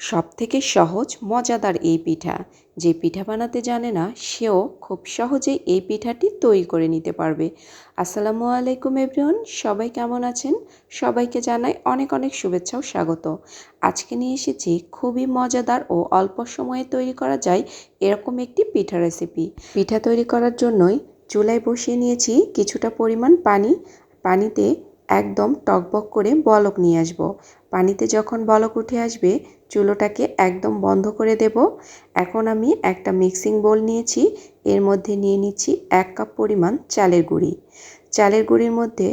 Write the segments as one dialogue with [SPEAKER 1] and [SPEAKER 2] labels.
[SPEAKER 1] সব থেকে সহজ, মজাদার এই পিঠা। যে পিঠা বানাতে জানে না, সেও খুব সহজেই এই পিঠাটি তৈরি করে নিতে পারবে। আসসালামু আলাইকুম এভরিওয়ান, সবাই কেমন আছেন? সবাইকে জানাই অনেক অনেক শুভেচ্ছা ও স্বাগত। আজকে নিয়ে এসেছি খুবই মজাদার ও অল্প সময়ে তৈরি করা যায় এরকম একটি পিঠা রেসিপি পিঠা তৈরি করার জন্যই চুলায় বসিয়ে নিয়েছি কিছুটা পরিমাণ পানি। পানিতে একদম টকবক করে বলক নিয়ে আসব। পানিতে যখন বলক উঠে আসবে চুলোটাকে একদম বন্ধ করে দেব। এখন আমি একটা মিক্সিং বোল নিয়েছি। এর মধ্যে নিয়ে নিচ্ছি এক কাপ পরিমাণ চালের গুঁড়ি। চালের গুঁড়ির মধ্যে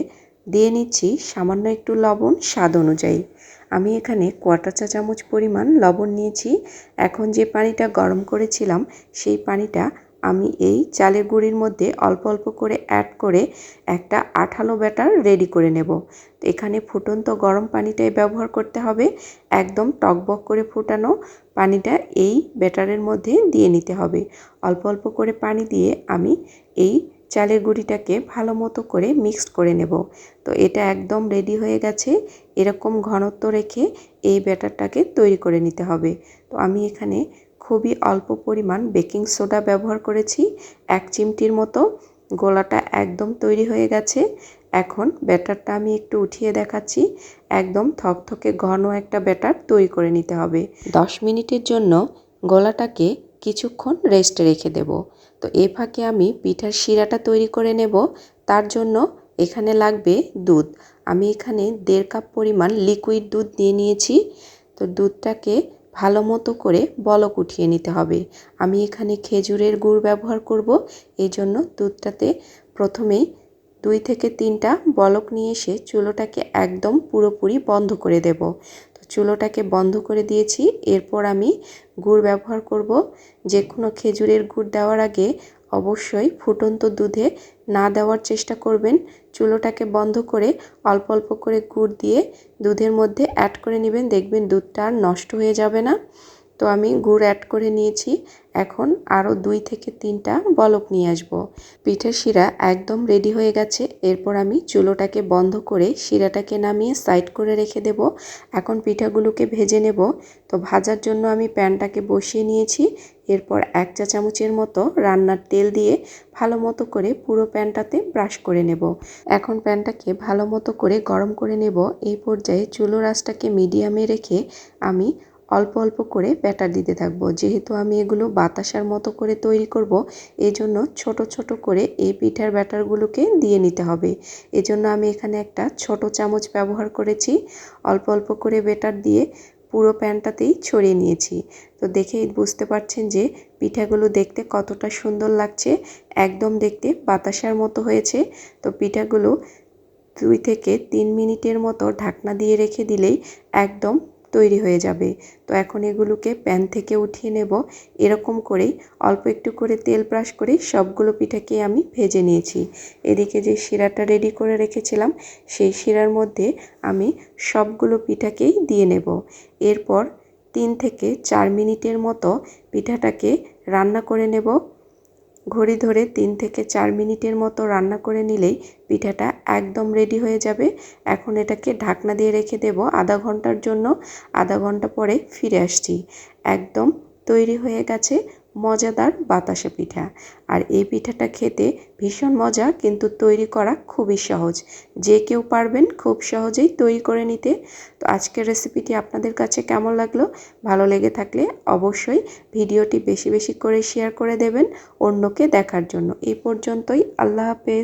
[SPEAKER 1] দিয়ে নিচ্ছি সামান্য একটু লবণ স্বাদ অনুযায়ী। আমি এখানে কোয়াটার চা চামচ পরিমাণ লবণ নিয়েছি। এখন যে পানিটা গরম করেছিলাম, সেই পানিটা আমি এই চালের গুঁড়ির মধ্যে অল্প অল্প করে অ্যাড করে একটা আঠালো ব্যাটার রেডি করে নেব। তো এখানে ফুটন্ত গরম পানিটাই ব্যবহার করতে হবে। একদম টকবক করে ফুটানো পানিটা এই ব্যাটারের মধ্যে দিয়ে নিতে হবে। অল্প অল্প করে পানি দিয়ে আমি এই চালের গুঁড়িটাকে ভালো মতো করে মিক্সড করে নেব। তো এটা একদম রেডি হয়ে গেছে। এরকম ঘনত্ব রেখে এই ব্যাটারটাকে তৈরি করে নিতে হবে। তো আমি এখানে খুবই অল্প পরিমাণ বেকিং সোডা ব্যবহার করেছি। এক চিমটির মতো। গোলাটা একদম তৈরি হয়ে গেছে। এখন ব্যাটারটা আমি একটু উঠিয়ে দেখাচ্ছি। একদম থকথকে ঘন একটা ব্যাটার তৈরি করে নিতে হবে। দশ মিনিটের জন্য গোলাটাকে কিছুক্ষণ রেস্টে রেখে দেব। তো এ ফাঁকে আমি পিঠার শিরাটা তৈরি করে নেব। তার জন্য এখানে লাগবে দুধ। আমি এখানে দেড় কাপ পরিমাণ লিকুইড দুধ দিয়ে নিয়েছি। তো দুধটাকে ভালো মতো করে বলক উঠিয়ে নিতে হবে। আমি এখানে খেজুরের গুড় ব্যবহার করব। এই জন্য দুধটাতে প্রথমেই দুই থেকে তিনটা বলক নিয়ে এসে চুলোটাকে একদম পুরোপুরি বন্ধ করে দেব। তো চুলোটাকে বন্ধ করে দিয়েছি। এরপর আমি গুড় ব্যবহার করব। যে কোনো খেজুরের গুড় দেওয়ার আগে অবশ্যই ফুটন্ত দুধে না দেওয়ার চেষ্টা করবেন। চুলোটাকে বন্ধ করে অল্প অল্প করে গুড় দিয়ে দুধের মধ্যে অ্যাড করে নেবেন। দেখবেন দুধটা আর নষ্ট হয়ে যাবে না। তো আমি গুড় অ্যাড করে নিয়েছি। এখন আরও দুই থেকে তিনটা বলক নিয়ে আসব। পিঠের শিরা একদম রেডি হয়ে গেছে। এরপর আমি চুলোটাকে বন্ধ করে শিরাটাকে নামিয়ে সাইড করে রেখে দেব। এখন পিঠাগুলোকে ভেজে নেব। তো ভাজার জন্য আমি প্যানটাকে বসিয়ে নিয়েছি। এরপর এক চা চামচের মতো রান্নার তেল দিয়ে ভালো মতো করে পুরো প্যানটাতে ব্রাশ করে নেব। এখন প্যানটাকে ভালো মতো করে গরম করে নেব। এই পর্যায়ে চুলো রাসটাকে মিডিয়ামে রেখে আমি অল্প অল্প করে ব্যাটার দিতে থাকব। যেহেতু আমি এগুলো বাতাসার মতো করে তৈরি করব এই জন্য ছোট ছোট করে এই পিঠার ব্যাটারগুলোকে দিয়ে নিতে হবে। এজন্য আমি এখানে একটা ছোট চামচ ব্যবহার করেছি। অল্প অল্প করে ব্যাটার দিয়ে পুরো প্যানটাতেই ছড়িয়ে নিয়েছি। তো দেখেই বুঝতে পারছেন যে পিঠাগুলো দেখতে কতটা সুন্দর লাগছে, একদম দেখতে বাতাসার মতো হয়েছে। তো পিঠাগুলো দুই থেকে তিন মিনিটের মতো ঢাকনা দিয়ে রেখে দিলেই একদম তৈরি হয়ে যাবে। তো এখন এগুলোকে প্যান থেকে উঠিয়ে নেব। এরকম করেই অল্প একটু করে তেল ব্রাশ করে সবগুলো পিঠাকে আমি ভেজে নিয়েছি। এদিকে যে শিরাটা রেডি করে রেখেছিলাম, সেই শিরার মধ্যে আমি সবগুলো পিঠাকেই দিয়ে নেব। এরপর তিন থেকে চার মিনিটের মতো পিঠাটাকে রান্না করে নেব। ঘড়ি ধরে তিন থেকে চার মিনিটের মতো রান্না করে নিলেই পিঠাটা একদম রেডি হয়ে যাবে। এখন এটাকে ঢাকনা দিয়ে রেখে দেব আধা ঘণ্টার জন্য। আধা ঘণ্টা পরে ফিরে আসছি। একদম তৈরি হয়ে গেছে। মজাদার বাতাসা পিঠা। আর এই পিঠাটা খেতে ভীষণ মজা, কিন্তু তৈরি করা খুবই সহজ। যে কেউ পারবেন খুব সহজেই তৈরি করে নিতে। তো আজকের রেসিপিটি আপনাদের কাছে কেমন লাগল, ভালো লেগে থাকলে অবশ্যই ভিডিওটি বেশি বেশি করে শেয়ার করে দেবেন অন্যকে দেখার জন্য। এই পর্যন্তই, আল্লাহ হাফেজ।